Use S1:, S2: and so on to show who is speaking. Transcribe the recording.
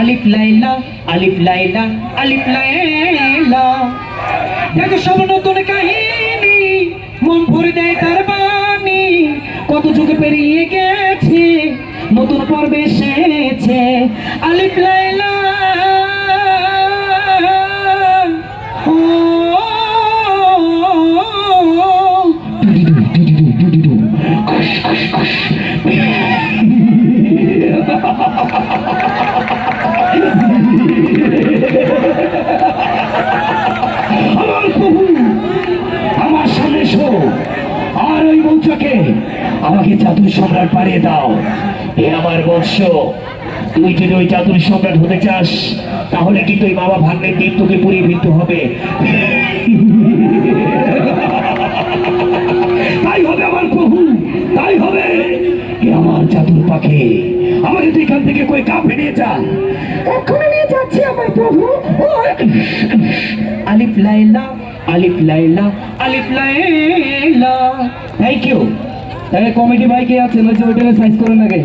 S1: আলিফ লাইলা আলিফ লাইলা আলিফ লাইলা। দেখো সব নতুন কাহিনী, মন ভরে দেয় তার বাণী। কত যুগে পেরিয়ে গেছে, নতুন পর্বে এসেছে। আলিফ লাইলা। ও
S2: আমার প্রভু আমার সামনে এসো আর ওই বংশকে আমাকে জাদুর সম্রাট পাড়িয়ে দাও এ আমার বংশ তুই যদি ওই জাদুর সম্রাট হতে চাস তাহলে কিন্তু ওই বাবা ভাগ্নের দিন তোকে ফেলতে হবে তাই হবে আমার প্রভু তাই হবে এ আমার জাদুর পাখি আমাকে তুই এখান থেকে কই কাপে নিয়ে যা
S1: এক্ষুনি নিয়ে যাচ্ছি আমার প্রভু। আলিফ লাইলা আলিফ লাইলা আলিফ লাইলা।
S2: থ্যাংক ইউ
S1: তাহলে কমেডি ভাই কে আছেন, ওই যে সাইজ করেন আগে।